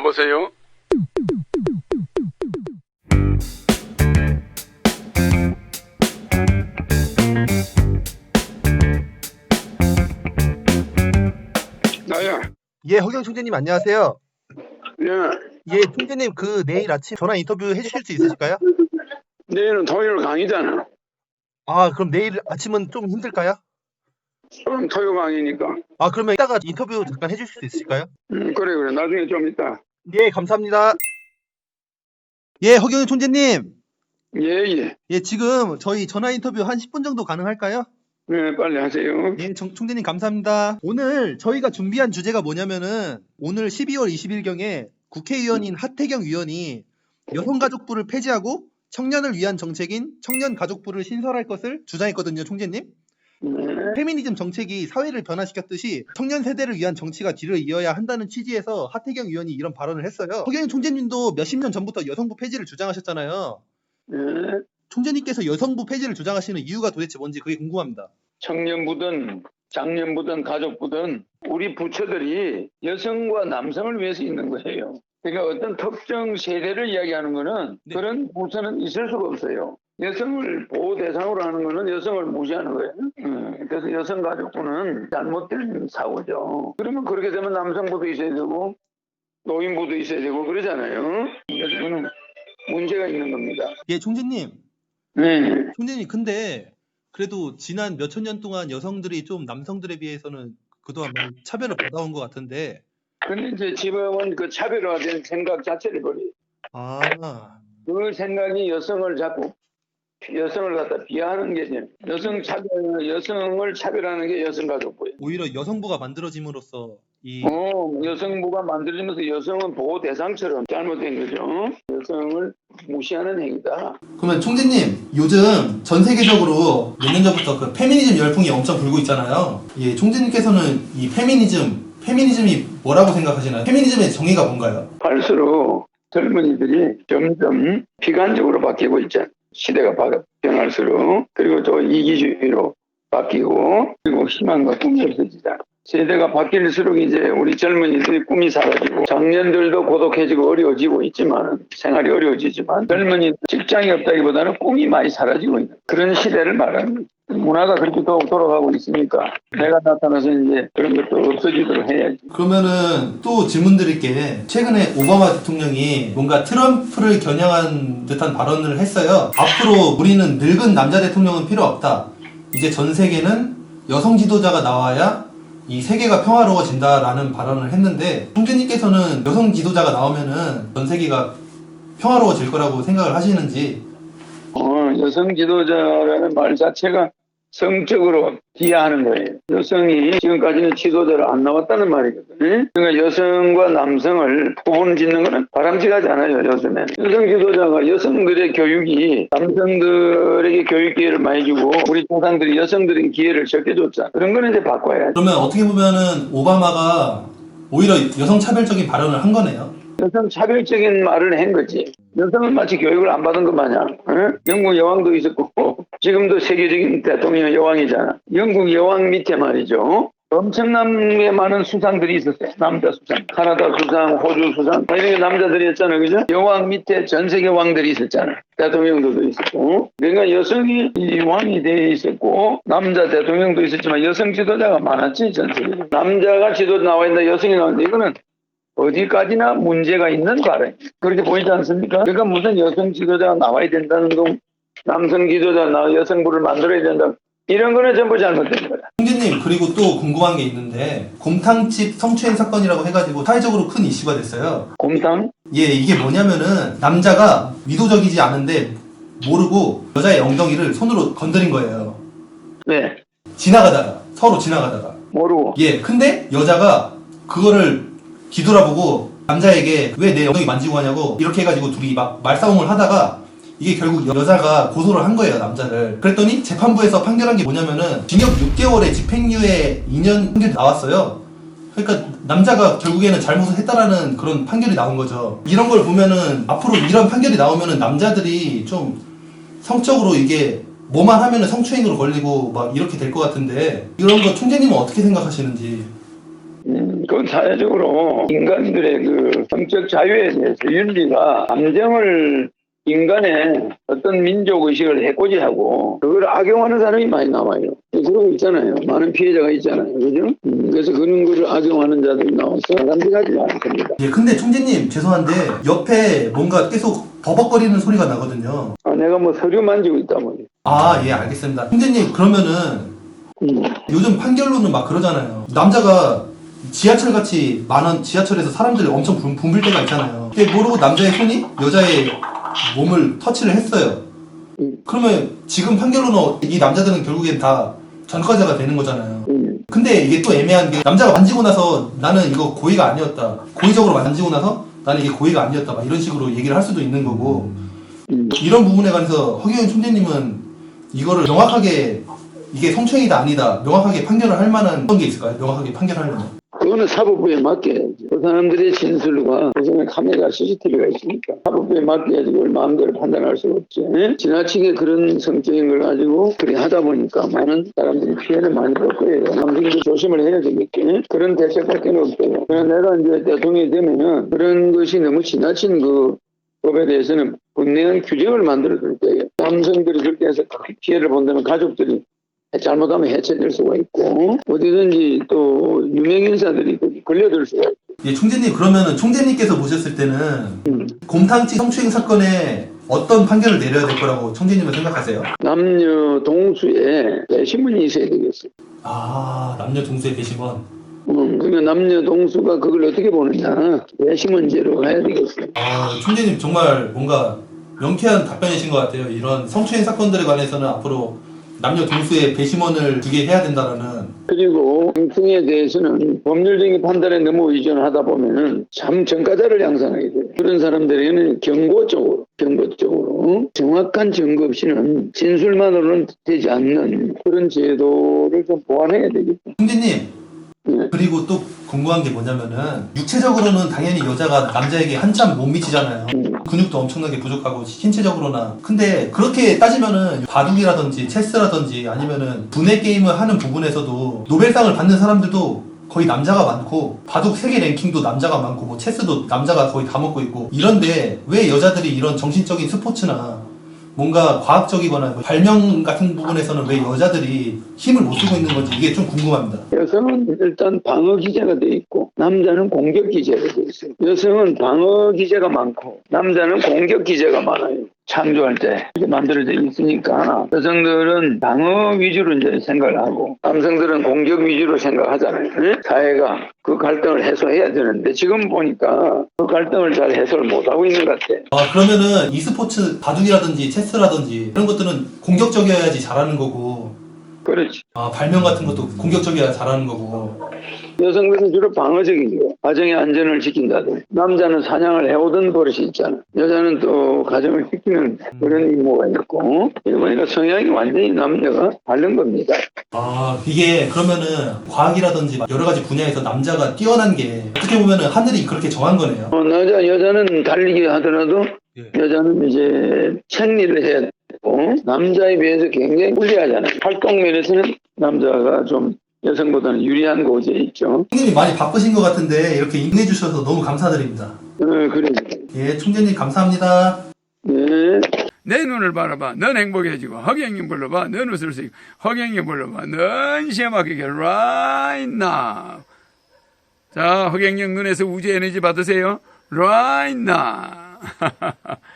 여보세요? 나야. 예, 허경 총재님 안녕하세요. 예. 예, 총재님 그 내일 아침 전화 인터뷰 해주실 수 있으실까요? 내일은 토요일 강의잖아. 아, 그럼 내일 아침은 좀 힘들까요? 그럼 토요 강의니까. 아, 그러면 이따가 인터뷰 잠깐 해주실 수 있으실까요? 음, 그래, 그래. 나중에 좀 이따. 예, 감사합니다. 예, 허경 총재님. 예, 예. 예, 지금 저희 전화 인터뷰 한 10분 정도 가능할까요? 네, 빨리 하세요. 예, 정- 총재님 감사합니다. 오늘 저희가 준비한 주제가 뭐냐면은 오늘 12월 20일경에 국회의원인 하태경 의원이 여성가족부를 폐지하고 청년을 위한 정책인 청년가족부를 신설할 것을 주장했거든요, 총재님. 네. 페미니즘 정책이 사회를 변화시켰듯이 청년 세대를 위한 정치가 뒤를 이어야 한다는 취지에서 하태경 의원이 이런 발언을 했어요. 허경 총재님도 몇십 년 전부터 여성부 폐지를 주장하셨잖아요. 네. 총재님께서 여성부 폐지를 주장하시는 이유가 도대체 뭔지 그게 궁금합니다. 청년부든 장년부든 가족부든 우리 부처들이 여성과 남성을 위해서 있는 거예요. 그러니까 어떤 특정 세대를 이야기하는 거는 네. 그런 부처는 있을 수가 없어요. 여성을 보호 대상으로 하는 거는 여성을 무시하는 거예요. 음, 그래서 여성 가족부는 잘못된 사고죠. 그러면 그렇게 되면 남성부도 있어야 되고 노인부도 있어야 되고 그러잖아요. 그래서 그는 문제가 있는 겁니다. 예, 총재님. 네. 총재님, 근데 그래도 지난 몇천 년 동안 여성들이 좀 남성들에 비해서는 그동안 많이 차별을 받아온 것 같은데, 근데 이제 지금은 그 차별화된 생각 자체를 버려. 아, 그 생각이 여성을 자꾸 여성을 갖다 비하하는 게 이제 여성 차별, 여성을 차별하는 게 여성 가족부예요. 오히려 여성부가 만들어짐으로써 이 어, 여성부가 만들어지면서 여성은 보호 대상처럼 잘못된 거죠. 여성을 무시하는 행위다. 그러면 총재님 요즘 전 세계적으로 몇 년 전부터 그 페미니즘 열풍이 엄청 불고 있잖아요. 예, 총재님께서는 이 페미니즘 페미니즘이 뭐라고 생각하시나요? 페미니즘의 정의가 뭔가요? 할수록 젊은이들이 점점 비관적으로 바뀌고 있잖아요. 시대가 바- 변할수록 그리고 또 이기주의로 바뀌고 그리고 희망과 꿈이 없어지잖아. 세대가 바뀔수록 이제 우리 젊은이들이 꿈이 사라지고 청년들도 고독해지고 어려워지고 있지만 생활이 어려워지지만 젊은이 직장이 없다기보다는 꿈이 많이 사라지고 있는 그런 시대를 거죠. 문화가 그렇게 더욱 돌아가고 있으니까 내가 나타나서 이제 그런 것도 없어지도록 해야지. 그러면은 또 질문 드릴게 최근에 오바마 대통령이 뭔가 트럼프를 겨냥한 듯한 발언을 했어요. 앞으로 우리는 늙은 남자 대통령은 필요 없다. 이제 전 세계는 여성 지도자가 나와야 이 세계가 평화로워진다라는 발언을 했는데 총재님께서는 여성 지도자가 나오면은 전 세계가 평화로워질 거라고 생각을 하시는지 어, 여성 지도자라는 말 자체가 성적으로 비하하는 거예요. 여성이 지금까지는 지도자로 안 나왔다는 말이거든요. 그러니까 여성과 남성을 구분 짓는 거는 바람직하지 않아요, 요즘에. 여성 지도자가 여성들의 교육이 남성들에게 교육 기회를 많이 주고 우리 조상들이 여성들에게 기회를 적게 줬잖아. 그런 거는 이제 바꿔야 돼. 그러면 어떻게 보면은 오바마가 오히려 여성 차별적인 발언을 한 거네요. 여성 차별적인 말을 한 거지. 여성은 마치 교육을 안 받은 것 마냥. 어? 영국 여왕도 있었고 지금도 세계적인 대통령 여왕이잖아. 영국 여왕 밑에 말이죠. 엄청나게 많은 수상들이 있었어요. 남자 수상. 카나다 수상, 호주 수상. 이런 게 남자들이었잖아. 그죠? 여왕 밑에 전 세계 왕들이 있었잖아. 대통령들도 있었고. 그러니까 여성이 이 왕이 돼 있었고, 남자 대통령도 있었지만 여성 지도자가 많았지, 전 세계에. 남자가 지도 나와 있는데 여성이 나오는데 이거는 어디까지나 문제가 있는 발언. 그렇게 보이지 않습니까? 그러니까 무슨 여성 지도자가 나와야 된다는 동, 남성 지도자 나 여성부를 만들어야 된다. 이런 거는 전부 잘못된 거야. 총재님 그리고 또 궁금한 게 있는데 곰탕집 성추행 사건이라고 해가지고 사회적으로 큰 이슈가 됐어요. 곰탕? 예 이게 뭐냐면은 남자가 의도적이지 않은데 모르고 여자의 엉덩이를 손으로 건드린 거예요. 네. 지나가다가 서로 지나가다가 모르고. 예 근데 여자가 그거를 뒤돌아보고 남자에게 왜 내 엉덩이 만지고 하냐고 이렇게 해가지고 둘이 막 말싸움을 하다가 이게 결국 여자가 고소를 한 거예요 남자를. 그랬더니 재판부에서 판결한 게 뭐냐면은 징역 6개월에 집행유예 2년 판결이 나왔어요. 그러니까 남자가 결국에는 잘못을 했다라는 그런 판결이 나온 거죠. 이런 걸 보면은 앞으로 이런 판결이 나오면은 남자들이 좀 성적으로 이게 뭐만 하면은 성추행으로 걸리고 막 이렇게 될 것 같은데 이런 거 총재님은 어떻게 생각하시는지. 음, 그건 사회적으로 인간들의 그 성적 자유에 대해서 윤리가 감정을 인간의 어떤 민족 의식을 해코지하고 그걸 악용하는 사람이 많이 나와요. 그러고 있잖아요. 많은 피해자가 있잖아요. 그죠? 음, 그래서 그런 거를 악용하는 자들이 나와서 바람직하지 않습니다. 예, 근데 총재님 죄송한데 옆에 뭔가 계속 버벅거리는 소리가 나거든요. 아, 내가 뭐 서류 만지고 있다 보니. 아, 예, 알겠습니다. 총재님 그러면은 음, 요즘 판결로는 막 그러잖아요. 남자가 지하철 같이 많은 지하철에서 사람들이 엄청 붐- 붐빌 때가 있잖아요. 그때 모르고 남자의 손이 여자의 몸을 터치를 했어요. 음. 그러면 지금 판결로는 이 남자들은 결국엔 다 전과자가 되는 거잖아요. 음. 근데 이게 또 애매한 게 남자가 만지고 나서 나는 이거 고의가 아니었다. 고의적으로 만지고 나서 나는 이게 고의가 아니었다. 막 이런 식으로 얘기를 할 수도 있는 거고 음. 이런 부분에 관해서 허기현 총재님은 이거를 명확하게 이게 성추행이다 아니다 명확하게 판결을 할 만한 어떤 게 있을까요? 명확하게 판결하려면 그거는 사법부에 맡겨야지. 그 사람들의 진술과 그중에 카메라 CCTV가 있으니까 맡겨야지 그걸 마음대로 판단할 수 없지. 예? 지나치게 그런 성적인 걸 가지고 그렇게 하다 보니까 많은 사람들이 피해를 많이 볼 거예요. 남들도 조심을 해야 되겠지. 예? 그런 대책밖에 없어요. 그래서 내가 이제 대통령이 되면은 그런 것이 너무 지나친 그 법에 대해서는 분명한 규정을 만들어 줄 거예요. 남성들이 그렇게 해서 피해를 본다면 가족들이 잘못하면 해체될 수가 있고 어디든지 또 유명 인사들이 걸려들 수가 있고 예, 총재님 그러면은 총재님께서 보셨을 때는 음. 곰탕집 성추행 사건에 어떤 판결을 내려야 될 거라고 총재님은 생각하세요? 남녀 동수에 배심원이 있어야 되겠어요. 아 남녀 동수의 배심원 음, 그러면 남녀 동수가 그걸 어떻게 보느냐 배심원제로 해야 되겠어요. 아 총재님 정말 뭔가 명쾌한 답변이신 것 같아요 이런 성추행 사건들에 관해서는 앞으로 남녀 동수의 배심원을 두게 해야 된다라는 그리고 성추행에 대해서는 법률적인 판단에 너무 의존하다 보면은 참 전과자를 양산하게 돼요. 그런 사람들에게는 경고적으로, 경고적으로 정확한 증거 없이는 진술만으로는 되지 않는 그런 제도를 좀 보완해야 되겠죠. 네. 그리고 또 궁금한 게 뭐냐면은 육체적으로는 당연히 여자가 남자에게 한참 못 미치잖아요. 음. 근육도 엄청나게 부족하고 신체적으로나 근데 그렇게 따지면은 바둑이라든지 체스라든지 아니면은 분해 게임을 하는 부분에서도 노벨상을 받는 사람들도 거의 남자가 많고 바둑 세계 랭킹도 남자가 많고 뭐 체스도 남자가 거의 다 먹고 있고 이런데 왜 여자들이 이런 정신적인 스포츠나 뭔가 과학적이거나 뭐 발명 같은 부분에서는 왜 여자들이 힘을 못 쓰고 있는 건지 이게 좀 궁금합니다. 여성은 일단 방어 기제가 돼 있고 남자는 공격 기제가 돼 있어요. 여성은 방어 기제가 많고 남자는 공격 기제가 많아요. 창조할 때 이렇게 만들어져 있으니까 여성들은 방어 위주로 이제 생각을 하고 남성들은 공격 위주로 생각하잖아요. 예? 사회가 그 갈등을 해소해야 되는데 지금 보니까 그 갈등을 잘 해소를 못 하고 있는 것 같아. 아, 그러면은 e스포츠 바둑이라든지 체스라든지 이런 것들은 공격적이어야지 잘하는 거고 그렇지. 아, 발명 같은 것도 공격적이어야 잘하는 거고 여성들은 주로 방어적이죠. 가정의 안전을 지킨다든. 남자는 사냥을 해오던 버릇이 있잖아. 여자는 또 가정을 지키는 그런 임무가 있고. 보니까 성향이 완전히 남녀가 다른 겁니다. 아 이게 그러면은 과학이라든지 막 여러 가지 분야에서 남자가 뛰어난 게 어떻게 보면은 하늘이 그렇게 정한 거네요 어, 여자, 여자는 달리기 하더라도 예. 여자는 이제 책리를 해야 되고 남자에 비해서 굉장히 불리하잖아요. 활동 면에서는 남자가 좀 여성보다는 유리한 곳에 있죠. 총재님 많이 바쁘신 것 같은데 이렇게 임해 주셔서 너무 감사드립니다 어, 그래. 예 총재님 감사합니다 네. 내 눈을 바라봐. 넌 행복해지고 허경영 불러봐. 넌 웃을 수 있고 허경영 불러봐. 넌 시험하게 right now. 자, 허경영 눈에서 우주 에너지 받으세요. right now.